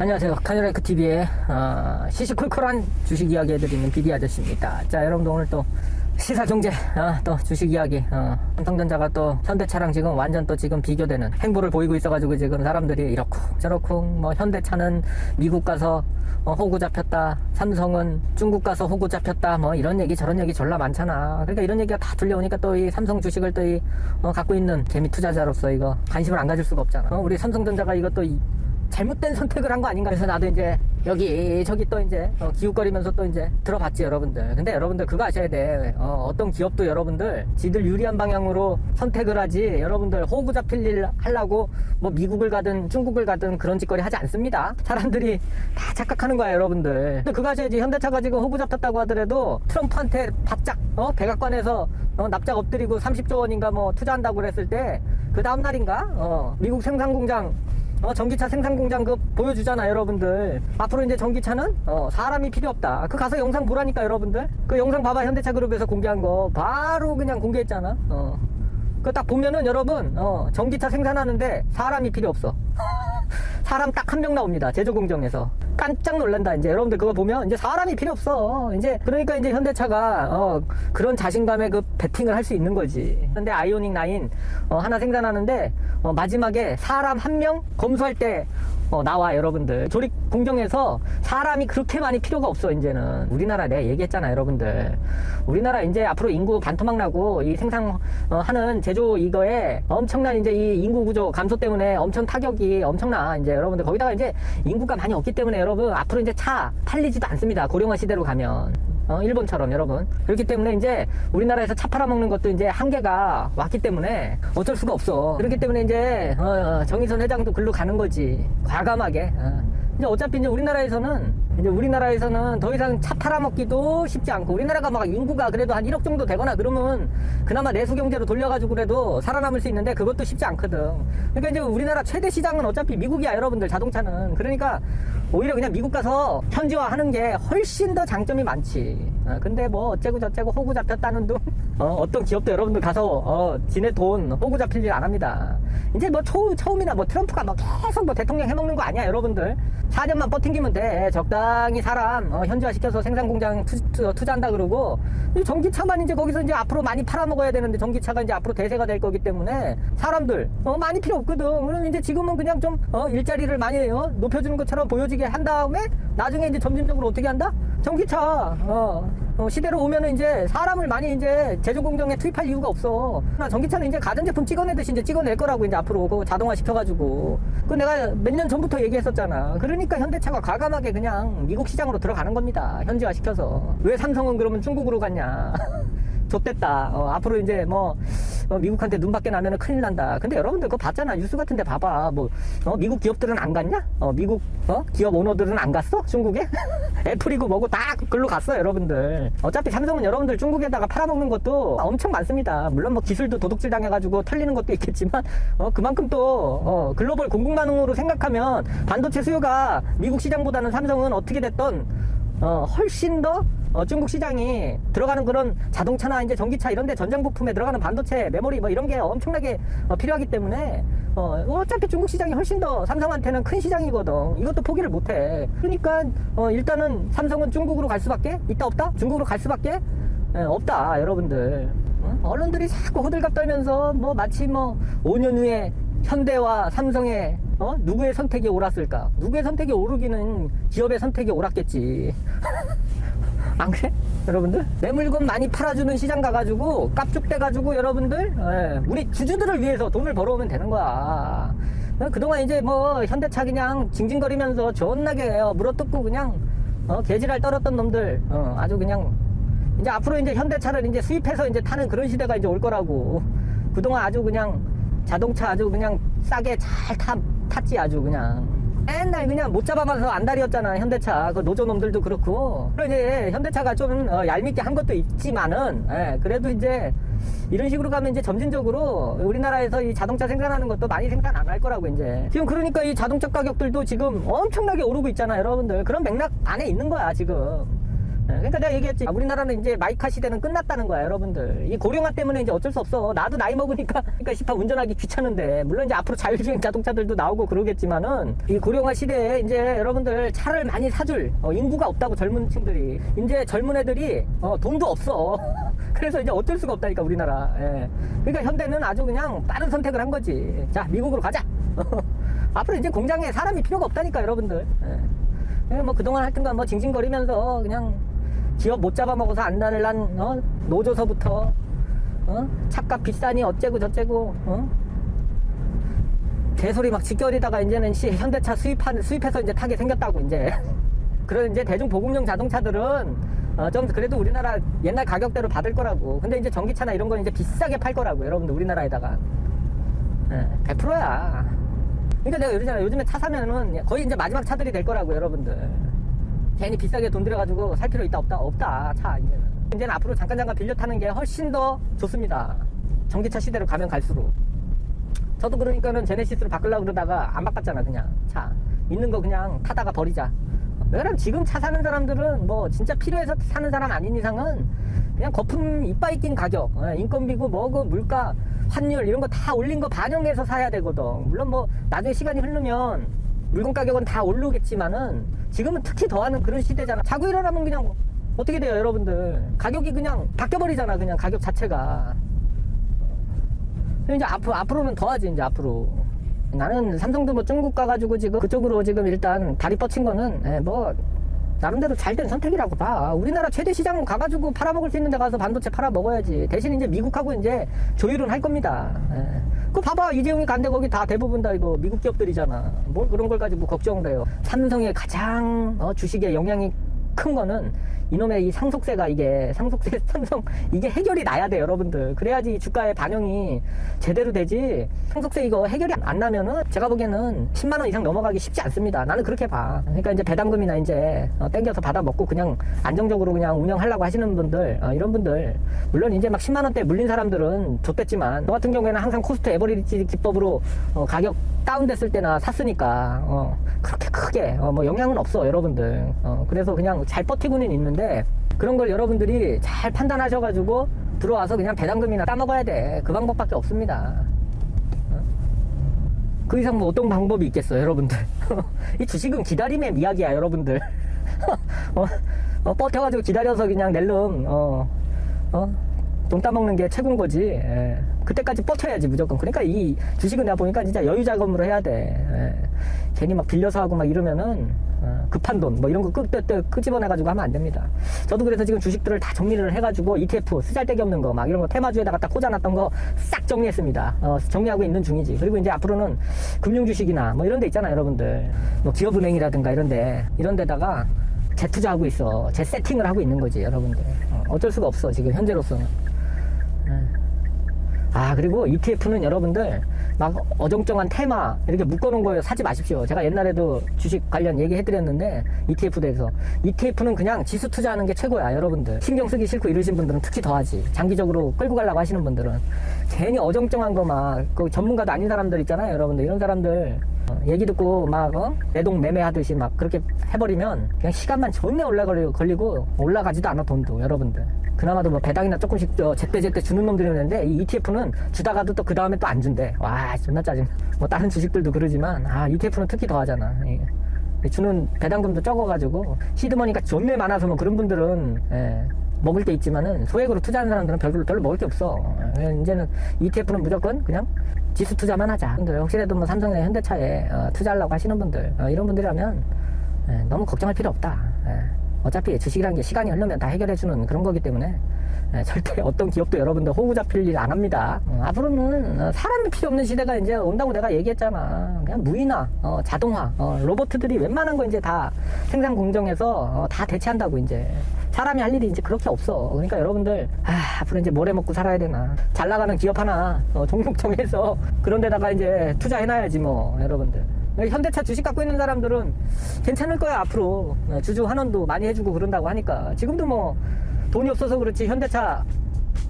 안녕하세요. 카니라이크 TV의 어, 시시콜콜한 주식 이야기 해드리는 비디 아저씨입니다. 자, 여러분들 오늘 또 시사 경제, 어, 또 주식 이야기, 어, 삼성전자가 또 현대차랑 지금 완전 또 지금 비교되는 행보를 보이고 있어가지고 지금 사람들이 이렇고 저렇고 뭐 현대차는 미국 가서 어, 호구 잡혔다. 삼성은 중국 가서 호구 잡혔다. 뭐 이런 얘기 저런 얘기 졸라 많잖아. 그러니까 이런 얘기가 다 들려오니까 또 이 삼성 주식을 또 이 어, 갖고 있는 개미 투자자로서 이거 관심을 안 가질 수가 없잖아. 어, 우리 삼성전자가 이것도 이, 잘못된 선택을 한 거 아닌가. 그래서 나도 이제 여기 저기 또 이제 어, 기웃거리면서 또 이제 들어봤지 여러분들. 근데 여러분들 그거 아셔야 돼. 어, 어떤 기업도 여러분들 지들 유리한 방향으로 선택을 하지 여러분들 호구 잡힐 일 하려고 뭐 미국을 가든 중국을 가든 그런 짓거리 하지 않습니다. 사람들이 다 착각하는 거야 여러분들. 근데 그거 아셔야지. 현대차 가 지금 호구 잡혔다고 하더라도 트럼프한테 바짝 어, 백악관에서 어, 납작 엎드리고 30조 원인가 뭐 투자한다고 그랬을 때 그 다음날인가? 어, 미국 생산공장 어, 전기차 생산 공장 그 보여주잖아, 여러분들. 앞으로 이제 전기차는 어, 사람이 필요 없다. 그 가서 영상 보라니까, 여러분들. 그 영상 봐봐, 현대차 그룹에서 공개한 거. 바로 그냥 공개했잖아. 어. 그 딱 보면은 여러분, 어, 전기차 생산하는데 사람이 필요 없어. 사람 딱 한 명 나옵니다. 제조 공정에서. 깜짝 놀란다. 이제 여러분들 그거 보면 이제 사람이 필요 없어. 이제 그러니까 이제 현대차가 어, 그런 자신감에 그 베팅을 할 수 있는 거지. 근데 아이오닉 9 어, 하나 생산하는데 어, 마지막에 사람 한 명 검수할 때 어, 나와 여러분들. 조립 공정에서 사람이 그렇게 많이 필요가 없어 이제는. 우리나라 내가 얘기했잖아 여러분들. 우리나라 이제 앞으로 인구 반토막 나고 이 생산하는 제조 이거에 엄청난 이제 이 인구 구조 감소 때문에 엄청 타격이 엄청나 이제 여러분들. 거기다가 이제 인구가 많이 없기 때문에 여러분 앞으로 이제 차 팔리지도 않습니다 고령화 시대로 가면 어, 일본처럼 여러분. 그렇기 때문에 이제 우리나라에서 차 팔아먹는 것도 이제 한계가 왔기 때문에 어쩔 수가 없어. 그렇기 때문에 이제, 어, 어, 정의선 회장도 글로 가는 거지. 과감하게. 어. 이제 어차피 이제 우리나라에서는 이제 우리나라에서는 더 이상 차 팔아먹기도 쉽지 않고 우리나라가 막 인구가 그래도 한 1억 정도 되거나 그러면 그나마 내수 경제로 돌려가지고 그래도 살아남을 수 있는데 그것도 쉽지 않거든. 그러니까 이제 우리나라 최대 시장은 어차피 미국이야 여러분들 자동차는. 그러니까 오히려 그냥 미국 가서 현지화하는 게 훨씬 더 장점이 많지. 어, 근데 뭐 어째고 저째고 호구 잡혔다는 둥 어, 떤 기업도 여러분들 가서 어, 지네 돈 호구 잡힐 일 안 합니다. 이제 뭐 초, 처음이나 뭐 트럼프가 뭐 계속 뭐 대통령 해먹는 거 아니야 여러분들. 4년만 버팅기면 돼. 적당히 사람 어, 현지화 시켜서 생산 공장 투, 투, 투자한다 그러고 이 전기차만 이제 거기서 이제 앞으로 많이 팔아먹어야 되는데 전기차가 이제 앞으로 대세가 될 거기 때문에 사람들 어, 많이 필요 없거든. 그럼 이제 지금은 그냥 좀 어, 일자리를 많이 어, 높여주는 것처럼 보여지게 한 다음에 나중에 이제 점진적으로 어떻게 한다? 전기차 어, 어, 시대로 오면은 이제 사람을 많이 이제 제조 공정에 투입할 이유가 없어. 나 전기차는 이제 가전제품 찍어내듯이 이제 찍어낼 거라고 이제 앞으로 그 자동화 시켜가지고. 그 내가 몇 년 전부터 얘기했었잖아. 그러니까 현대차가 과감하게 그냥 미국 시장으로 들어가는 겁니다. 현지화 시켜서. 왜 삼성은 그러면 중국으로 갔냐? 좆됐다. 어, 앞으로 이제 뭐 어, 미국한테 눈 밖에 나면은 큰일 난다. 근데 여러분들 그거 봤잖아. 뉴스 같은데 봐봐. 뭐 어, 미국 기업들은 안 갔냐? 어, 미국 어? 기업 오너들은 안 갔어? 중국에? 애플이고 뭐고 다 글로 갔어, 여러분들. 어차피 삼성은 여러분들 중국에다가 팔아먹는 것도 엄청 많습니다. 물론 뭐 기술도 도둑질 당해가지고 털리는 것도 있겠지만 어, 그만큼 또 어, 글로벌 공급망으로 생각하면 반도체 수요가 미국 시장보다는 삼성은 어떻게 됐던 어, 훨씬 더 어, 중국 시장이 들어가는 그런 자동차나 이제 전기차 이런데 전장 부품에 들어가는 반도체, 메모리 뭐 이런 게 엄청나게 어, 필요하기 때문에 어, 어차피 중국 시장이 훨씬 더 삼성한테는 큰 시장이거든. 이것도 포기를 못해. 그러니까 어, 일단은 삼성은 중국으로 갈 수밖에 있다 없다? 중국으로 갈 수밖에 예, 없다, 여러분들. 어? 언론들이 자꾸 호들갑 떨면서 뭐 마치 뭐 5년 후에 현대와 삼성의 어? 누구의 선택이 옳았을까? 누구의 선택이 오르기는 기업의 선택이 옳았겠지. 안 그래? 여러분들? 내 물건 많이 팔아주는 시장 가가지고 깝죽대가지고 여러분들 예, 우리 주주들을 위해서 돈을 벌어오면 되는 거야. 어, 그동안 이제 뭐 현대차 그냥 징징거리면서 존나게 어, 물어뜯고 그냥 어, 개지랄 떨었던 놈들 어, 아주 그냥 이제 앞으로 이제 현대차를 이제 수입해서 이제 타는 그런 시대가 이제 올 거라고. 그동안 아주 그냥 자동차 아주 그냥 싸게 잘 타, 탔지 아주 그냥. 맨날 그냥 못 잡아봐서 안달이었잖아 현대차. 그 노조놈들도 그렇고. 그리고 이제 현대차가 좀 어, 얄밉게 한 것도 있지만은 예, 그래도 이제 이런 식으로 가면 이제 점진적으로 우리나라에서 이 자동차 생산하는 것도 많이 생산 안 할 거라고 이제. 지금 그러니까 이 자동차 가격들도 지금 엄청나게 오르고 있잖아 여러분들. 그런 맥락 안에 있는 거야 지금. 예, 그러니까 내가 얘기했지. 아, 우리나라는 이제 마이카 시대는 끝났다는 거야, 여러분들. 이 고령화 때문에 이제 어쩔 수 없어. 나도 나이 먹으니까, 그러니까 시파 운전하기 귀찮은데, 물론 이제 앞으로 자율주행 자동차들도 나오고 그러겠지만은, 이 고령화 시대에 이제 여러분들 차를 많이 사줄 어, 인구가 없다고 젊은 층들이. 이제 젊은 애들이 어, 돈도 없어. 그래서 이제 어쩔 수가 없다니까, 우리나라. 예. 그러니까 현대는 아주 그냥 빠른 선택을 한 거지. 자, 미국으로 가자. 앞으로 이제 공장에 사람이 필요가 없다니까, 여러분들. 예. 그냥 뭐 그동안 하여튼간 뭐 징징거리면서 그냥 기업 못 잡아먹어서 안달난 어? 노조서부터 어? 차값 비싸니 어째고 저째고 어? 개소리 막 지겨리다가 이제는 시, 현대차 수입한 수입해서 이제 타게 생겼다고 이제 그런 이제 대중 보급용 자동차들은 어, 좀 그래도 우리나라 옛날 가격대로 받을 거라고 근데 이제 전기차나 이런 건 이제 비싸게 팔 거라고 여러분들 우리나라에다가 예, 100%야 그러니까 내가 이러잖아 요즘에 차 사면은 거의 이제 마지막 차들이 될 거라고 여러분들 괜히 비싸게 돈 들여가지고 살 필요 있다 없다 없다. 차 이제는. 이제는 앞으로 잠깐 잠깐 빌려 타는 게 훨씬 더 좋습니다. 전기차 시대로 가면 갈수록. 저도 그러니까는 제네시스로 바꾸려고 그러다가 안 바꿨잖아 그냥. 차 있는 거 그냥 타다가 버리자. 왜냐면 지금 차 사는 사람들은 뭐 진짜 필요해서 사는 사람 아닌 이상은 그냥 거품 이빠이 낀 가격 어, 인건비고 뭐고 물가 환율 이런 거 다 올린 거 반영해서 사야 되거든. 물론 뭐 나중에 시간이 흐르면 물건 가격은 다 오르겠지만은 지금은 특히 더하는 그런 시대잖아. 자고 일어나면 그냥 어떻게 돼요 여러분들? 가격이 그냥 바뀌어버리잖아 그냥 가격 자체가. 이제 앞으로, 앞으로는 더하지, 이제 앞으로. 나는 삼성도 뭐 중국 가가지고 지금 그쪽으로 지금 일단 다리 뻗친 거는, 예, 뭐, 나름대로 잘 된 선택이라고 봐. 우리나라 최대 시장 가가지고 팔아먹을 수 있는 데 가서 반도체 팔아먹어야지. 대신 이제 미국하고 이제 조율은 할 겁니다. 예. 그 봐봐. 이재용이 간데 거기 다 대부분 다 이거 미국 기업들이잖아. 뭘 그런 걸 가지고 걱정돼요. 삼성의 가장 어, 주식에 영향이 큰 거는 이놈의 이 상속세가 이게 상속세 삼성 이게 해결이 나야 돼 여러분들. 그래야지 주가의 반영이 제대로 되지. 상속세 이거 해결이 안 나면은 제가 보기에는 10만 원 이상 넘어가기 쉽지 않습니다. 나는 그렇게 봐. 그러니까 이제 배당금이나 이제 어, 땡겨서 받아 먹고 그냥 안정적으로 그냥 운영하려고 하시는 분들 어, 이런 분들. 물론 이제 막 10만 원대 물린 사람들은 좋댔지만 저 같은 경우에는 항상 코스트 에버리지 기법으로 어, 가격 다운됐을 때나 샀으니까 어, 그렇게 크게 어, 뭐 영향은 없어 여러분들. 어, 그래서 그냥 잘 버티고는 있는데 그런 걸 여러분들이 잘 판단하셔가지고 들어와서 그냥 배당금이나 따먹어야 돼 그 방법밖에 없습니다 어? 그 이상 뭐 어떤 방법이 있겠어 여러분들 이 주식은 기다림의 이야기야 여러분들 어, 어, 버텨가지고 기다려서 그냥 낼름 어, 어? 돈 따먹는 게 최고인 거지. 예. 그때까지 버텨야지 무조건. 그러니까 이 주식은 내가 보니까 진짜 여유 자금으로 해야 돼. 예. 괜히 막 빌려서 하고 막 이러면은 어, 급한 돈 뭐 이런 거 끄, 끄집어내가지고 하면 안 됩니다. 저도 그래서 지금 주식들을 다 정리를 해가지고 ETF 쓰잘데기 없는 거 막 이런 거 테마주에다가 딱 꽂아놨던 거 싹 정리했습니다. 어, 정리하고 있는 중이지. 그리고 이제 앞으로는 금융 주식이나 뭐 이런 데 있잖아 여러분들. 뭐 기업은행이라든가 이런데 이런 데다가 재투자하고 있어. 재세팅을 하고 있는 거지 여러분들. 어, 어쩔 수가 없어 지금 현재로서는. 아 그리고 ETF는 여러분들 막 어정쩡한 테마 이렇게 묶어놓은 거 사지 마십시오. 제가 옛날에도 주식 관련 얘기해드렸는데 ETF 대해서. ETF는 그냥 지수 투자하는 게 최고야 여러분들. 신경 쓰기 싫고 이러신 분들은 특히 더하지. 장기적으로 끌고 가려고 하시는 분들은. 괜히 어정쩡한 거 막 그 전문가도 아닌 사람들 있잖아요 여러분들. 이런 사람들 어, 얘기 듣고 막 어? 내동 매매하듯이 막 그렇게 해버리면 그냥 시간만 존내 올라걸리고 걸리고 올라가지도 않아 돈도 여러분들. 그나마도 뭐 배당이나 조금씩 저 제때 제때 주는 놈들이 있는데 이 ETF는 주다가도 또 그 다음에 또 안 준대. 와 존나 짜증. 뭐 다른 주식들도 그러지만 아 ETF는 특히 더 하잖아. 예. 주는 배당금도 적어가지고 시드머니가 존내 많아서 뭐 그런 분들은 예, 먹을 게 있지만은 소액으로 투자하는 사람들은 별로 별로 먹을 게 없어 예, 이제는 ETF는 무조건 그냥 지수 투자만 하자 근데 혹시라도 뭐 삼성이나 현대차에 어, 투자하려고 하시는 분들 어, 이런 분들이라면 예, 너무 걱정할 필요 없다 예. 어차피 주식이라는 게 시간이 흐르면 다 해결해 주는 그런 거기 때문에 예, 절대 어떤 기업도 여러분들 호구 잡힐 일 안 합니다. 어, 앞으로는 어, 사람이 필요 없는 시대가 이제 온다고 내가 얘기했잖아. 그냥 무인화, 어, 자동화, 어, 로봇들이 웬만한 거 이제 다 생산 공정에서 어, 다 대체한다고 이제. 사람이 할 일이 이제 그렇게 없어. 그러니까 여러분들, 아, 앞으로 이제 뭐래 먹고 살아야 되나. 잘 나가는 기업 하나, 어, 종목 정해서 그런 데다가 이제 투자해놔야지 뭐, 여러분들. 현대차 주식 갖고 있는 사람들은 괜찮을 거야 앞으로 어, 주주 환원도 많이 해주고 그런다고 하니까 지금도 뭐 돈이 없어서 그렇지 현대차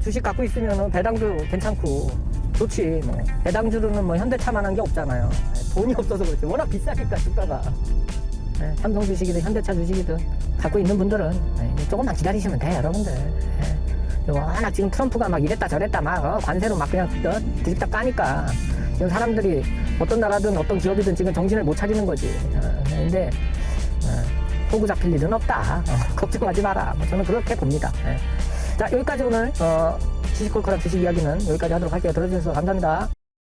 주식 갖고 있으면 배당도 괜찮고 좋지 뭐 배당주로는 뭐 현대차만한 게 없잖아요 돈이 없어서 그렇지 워낙 비싸니까 주가가 예, 삼성 주식이든 현대차 주식이든 갖고 있는 분들은 예, 이제 조금만 기다리시면 돼요, 여러분들. 예. 워낙 지금 트럼프가 막 이랬다 저랬다 막 어, 관세로 막 그냥 어, 뒤집다 까니까 지금 사람들이 어떤 나라든 어떤 기업이든 지금 정신을 못 차리는 거지. 어, 근데 어, 호구 잡힐 일은 없다. 어, 걱정하지 마라. 뭐 저는 그렇게 봅니다. 예. 자 여기까지 오늘 어, 시시콜콜한 주식 이야기는 여기까지 하도록 할게요. 들어주셔서 감사합니다.